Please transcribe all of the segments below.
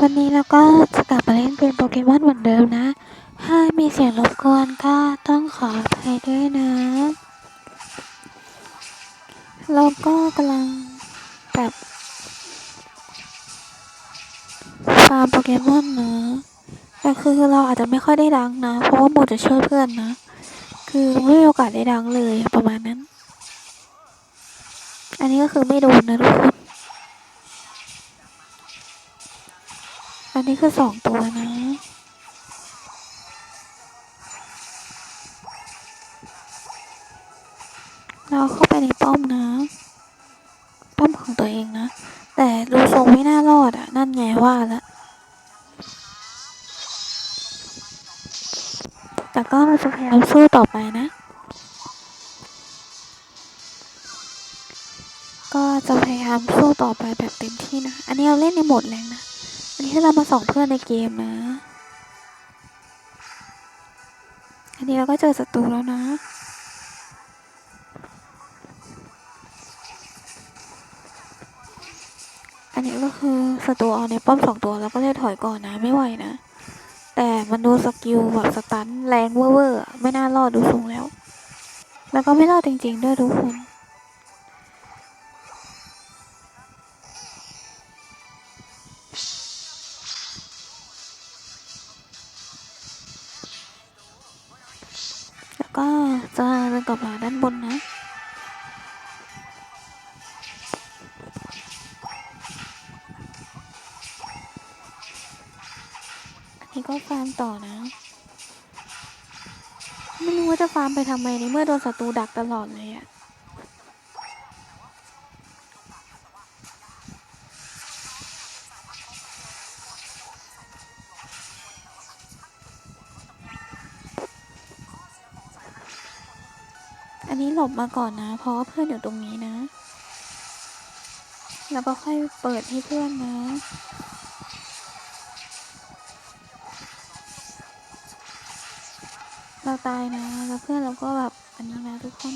วันนี้เราก็จะกลับมาเล่นเกมโปเกมอนเหมือนเดิมนะ ถ้ามีเสียงรบกวนก็ต้องขออภัยด้วยนะ เราก็กำลังแบบฟาร์มโปเกมอนนะแต่คือเราอาจจะไม่ค่อยได้ดังนะ เพราะว่าหมดจะช่วยเพื่อนนะ คือไม่มีโอกาสได้ดังเลยประมาณนั้น อันนี้ก็คือไม่โดนนะทุกคน อันนี้คือสองตัวนะเราเข้าไปในป้อมนะ ป้อมของตัวเองนะ แต่ดูทรงไม่น่ารอดอะ นั่นไงว่าล้วแต่ก็เราจะพยายามสู้ต่อไปนะ ก็จะพยายามสู้ต่อไปแบบเต็มที่นะ อันนี้เราเล่นในโหมดแรงนะ อันนี้เรามาส่องเพื่อนในเกมนะ อันนี้เราก็เจอศัตรูแล้วนะ อันนี้ก็คือศัตรูเอาในป้อมสองตัวแล้วก็เลยถอยก่อนนะไม่ไหวนะ แต่มันดูสกิลแบบสตันแรงเวอร์ไม่น่ารอดดูทรงแล้ว แล้วก็ไม่รอดจริงๆด้วยทุกคน นนี้ก็ฟาร์มต่อนะ ไม่รู้ว่าจะฟาร์มไปทำไมในเมื่อโดนศัตรูดักตลอดเลยอะอันนี้หลบมาก่อนนะ เพราะเพื่อนอยู่ตรงนี้นะ แล้วก็ค่อยเปิดให้เพื่อนนะ เราตายนะ แล้วเพื่อนเราก็แบบอันนี้นะทุกคน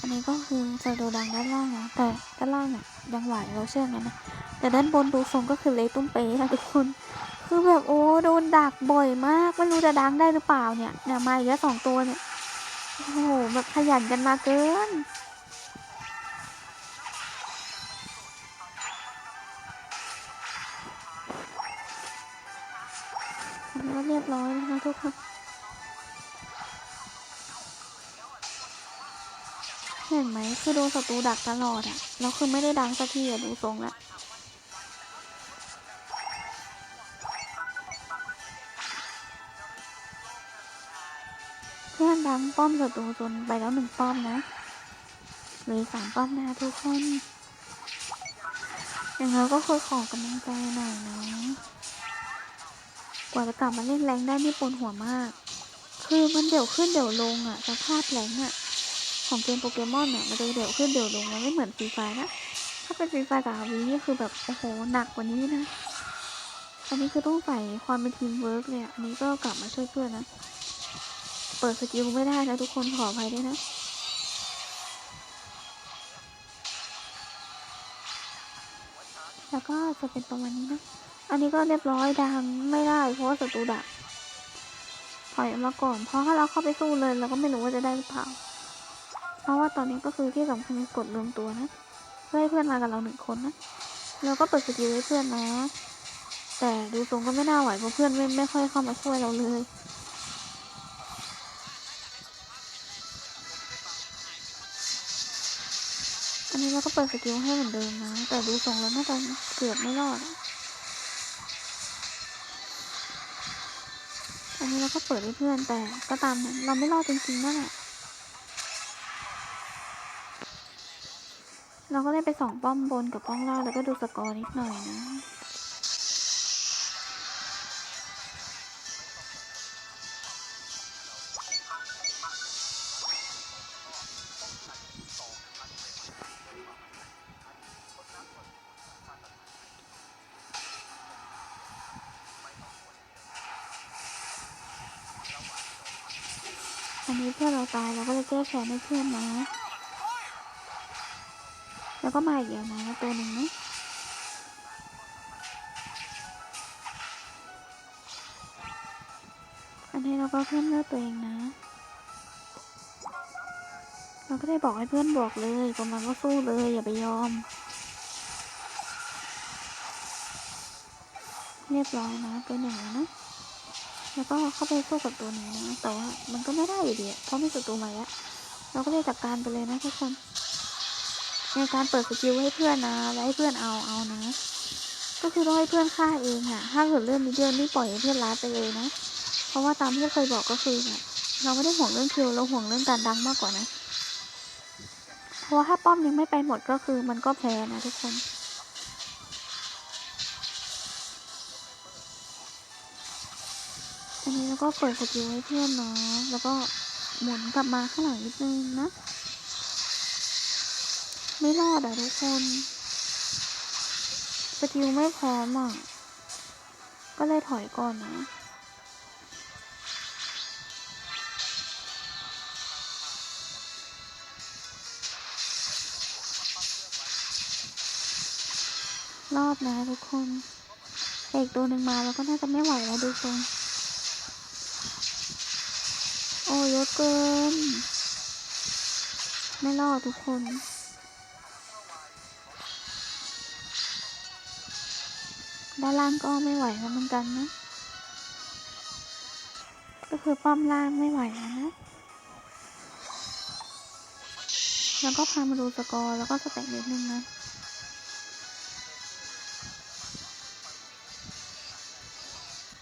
อันนี้ก็คือจะดูดังด้านล่างนะ แต่ด้านล่างอะยังไหวเราเชื่องั้นนะ แต่ด้านบนดูทรงก็คือเละตุ้มเป๊ะค่ะทุกคน คือแบบโอ้โดนดักบ่อยมากไม่รู้จะดังได้หรือเปล่าเนี่ยเนี่ยมาอีกแล้วสองตัวเนี่ยโอ้โหแบบขยันกันมาเกิน นศัตรูดักตลอดอะแล้วคือไม่ได้ดังสักทีอะดูทรงละเพื่อนดังป้อมศัตรูจนไปแล้วหนึ่งป้อมนะเหลยสามป้อมนะทุกคน อย่างน้อยก็คือขอกำลังใจหน่อยนะกว่าจะกลับมาเล่นแรงได้นี่ปวดหัวมาก คือมันเดี๋ยวขึ้นเดี๋ยวลงอะสภาพแรงอะ ของเกมโปเกมอนอะมันจะเดี๋ยวขึ้นเดี๋ยวลงมันไม่เหมือนฟรีไฟนะ ถ้าเป็นฟรีไฟกับวีนี่คือแบบโอ้โหหนักกว่านี้นะ อันนี้คือต้องใส่ความเป็นทีมเวิร์กเลยอันนี้ก็กลับมาช่วยเพื่อนนะ เปิดสกิลไม่ได้นะทุกคนขออภัยด้วยนะแล้วก็จะเป็นประมาณนี้นะ อันนี้ก็เรียบร้อยดังไม่ได้เพราะว่าศัตรูดักถอยออกมาก่อน เพราะถ้าเราเข้าไปสู้เลยเราก็ไม่รู้ว่าจะได้หรือเปล่า เพราะว่าตอนนี้ก็คือที่สำคัญคือกดรวมตัวนะ เพื่อให้เพื่อนมากับเราหนึ่งคนนะเราก็เปิดสกิลให้เพื่อนนะ แต่ดูทรงก็ไม่น่าไหวเพราะเพื่อนไม่ไม่ค่อยเข้ามาช่วยเราเลยอันนี้เราก็เปิดสกิลให้เหมือนเดิมนะ แต่ดูทรงแล้วน่าจะเกือบไม่รอดอะอันนี้เราก็เปิดให้เพื่อนแต่ก็ตามนั้นเราไม่รอดจริงๆนั่นแหละ เราก็เลยไปสองป้อมบนกับป้อมล่างแล้วก็ดูสกอร์นิดหน่อยนะ อันนี้เพื่อนเราตายเราก็จะแก้แค้นให้เพื่อนนะ แล้วก็มาอีกอย่างนะตัวหนึ่งนะอันนี้เราก็เพิ่มเลือดตัวเองนะ เราก็ได้บอกให้เพื่อนบอกเลยประมาณว่าสู้เลยอย่าไปยอม เรียบร้อยนะตัวหนึ่งแล้วนะ แล้วก็เข้าไปสู้กับตัวนี้นะ แต่ว่ามันก็ไม่ได้อยู่ดีเพราะมีศัตรูมาแล้ว เราก็เลยจัดการไปเลยนะทุกคน ในการเปิดสกิลให้เพื่อนนะแล้วให้เพื่อนเอาเอานะ ก็คือต้องให้เพื่อนฆ่าเองอะถ้าเกิดเรื่องนี้เดียวนี่ปล่อยให้เพื่อนล้าไปเลยนะ เพราะว่าตามที่เคยบอกก็คือเราไม่ได้ห่วงเรื่องคิวเราห่วงเรื่องการดังมากกว่านะ เพราะว่าถ้าป้อมยังไม่ไปหมดก็คือมันก็แพ้นะทุกคนอันนี้แล้วก็เปิดสกิลให้เพื่อนเนาะ แล้วก็หมุนกลับมาข้างหลังนิดนึงนะ ไม่รอดอะทุกคน สกิลไม่พร้อมอะ ก็เลยถอยก่อนนะรอดนะทุกคนแต่อีกตัวหนึ่งมาแล้วก็น่าจะไม่ไหวแล้วดูทรงโอ้เยอะเกิน ไม่รอดทุกคน ด้านล่างก็ไม่ไหวแล้วเหมือนกันนะ ก็คือป้อมล่างไม่ไหวแล้วนะ แล้วก็พามาดูสกอร์แล้วก็สแต็กนิดนึงนะ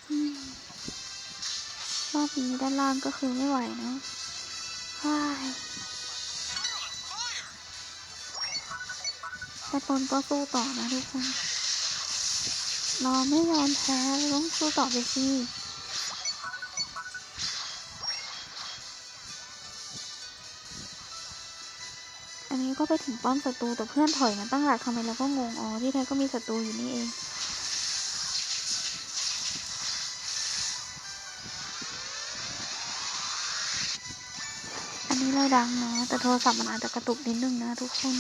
อรอบนี้ด้านล่างก็คือไม่ไหวนะว้ายแต่ตนก็สู้ต่อนะทุกคน เราไม่ยอมแพ้ต้องสู้ต่อไปสิอันนี้ก็ไปถึงป้อมศัตรูแต่เพื่อนถอยมาตั้งหลักทำไมเราก็งงอ๋อที่แท้ก็มีศัตรูอยู่นี่เองอันนี้เราดังนะแต่โทรศัพท์มันอาจจะกระตุกนิดนึงนะทุกคน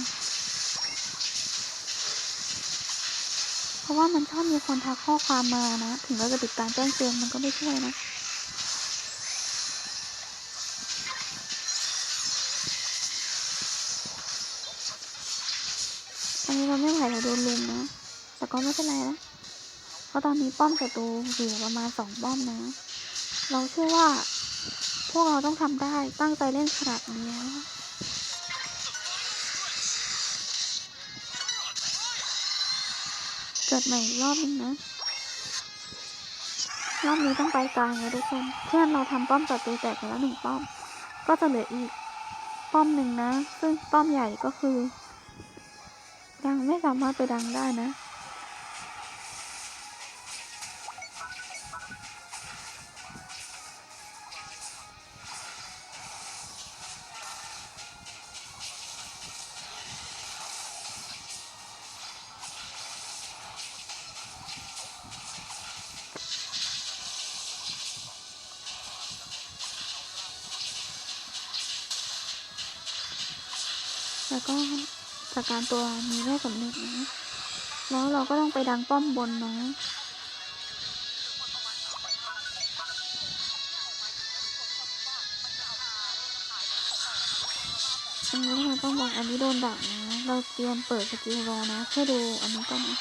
เพราะว่ามันชอบมีคนทักข้อความมานะ ถึงเราจะปิดการแจ้งเตือนมันก็ไม่ช่วยนะอันนี้เราไม่ไหวเราโดนลุมนะ แต่ก็ไม่เป็นไรนะ เพราะตอนนี้ป้อมศัตรูเหลือประมาณสองป้อมนะ เราเชื่อว่า พวกเราต้องทำได้ตั้งใจเล่นขนาดนี้ กิดใหม่รอบนึงนะ รอบนี้ต้องไปกลางนะทุกคน เพื่อนเราทำป้อมศัตรูแตกไปแล้วหนึ่งป้อม ก็จะเหลืออีกป้อมหนึ่งนะ ซึ่งป้อมใหญ่ก็คือยังไม่สามารถไปดังได้นะ แล้วก็จากการตัวนี้ได้สำเร็จนะ แล้วเราก็ต้องไปดังป้อมบนนะ อันนี้ทำไมต้องบอกอันนี้โดนดักนะ เราเตรียมเปิดสกิลรอนะ เพื่อดูอันนี้ก่อนนะ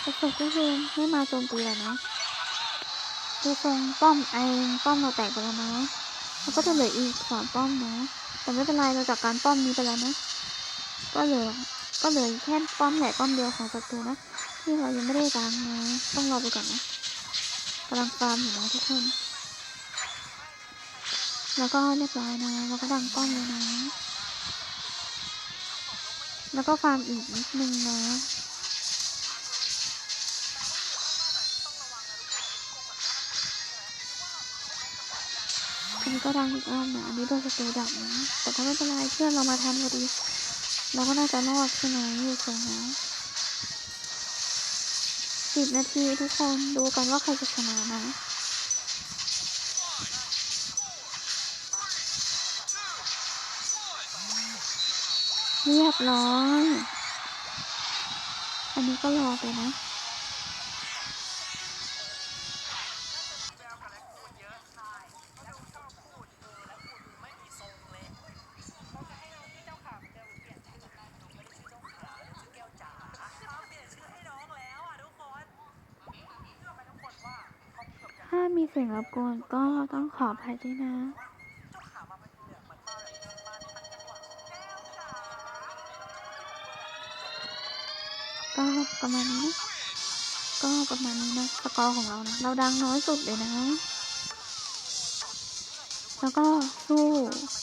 แต่สุดก็คือไม่มาโจมตีแล้วนะดูทรงป้อมไอ้ป้อมเราแตกไปแล้วนะแล้วก็จะเหลืออีกสามป้อมนะ แต่ไม่เป็นไรเราจัดการป้อมนี้ไปแล้วนะ ก็เหลือก็เหลือแค่ป้อมใหญ่ป้อมเดียวของศัตรูนะที่เรายังไม่ได้ดังนะต้องรอไปก่อนนะกำลังฟาร์มอยู่นะทุกคน แล้วก็เรียบร้อยนะแล้วก็ดังป้อมเลยนะ แล้วก็ฟาร์มอีกนิดนึงนะอันนี้ก็ดังอีกรอบนะอันนี้โดนศัตรูดักนะแต่ก็ไม่เป็นไรเพื่อนเรามาทันพอดี เราก็น่าจะรอดใช่ไหมอยู่ตรงนั้นสิบนาทีทุกคนดูกันว่าใครจะชนะนะเรียบร้อย อันนี้ก็รอไปนะ มีเสียงรบกวนก็ต้องขออภัยด้วยนะ ก็ประมาณนี้ ก็ประมาณนี้นะสกอร์ของเรานะเราดังน้อยสุดเลยนะ แล้วก็สู้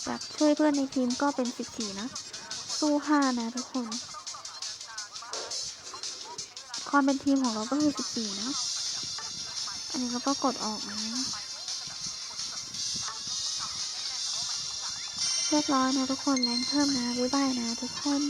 แบบช่วยเพื่อนในทีมก็เป็นสิบสี่นะ สู้ห้านะทุกคน ความเป็นทีมของเราก็คือสิบสี่นะ อันนี้เราก็กดออกนะเรียบร้อยนะทุกคนแรงเพิ่มนะบ๊ายบายนะทุกคน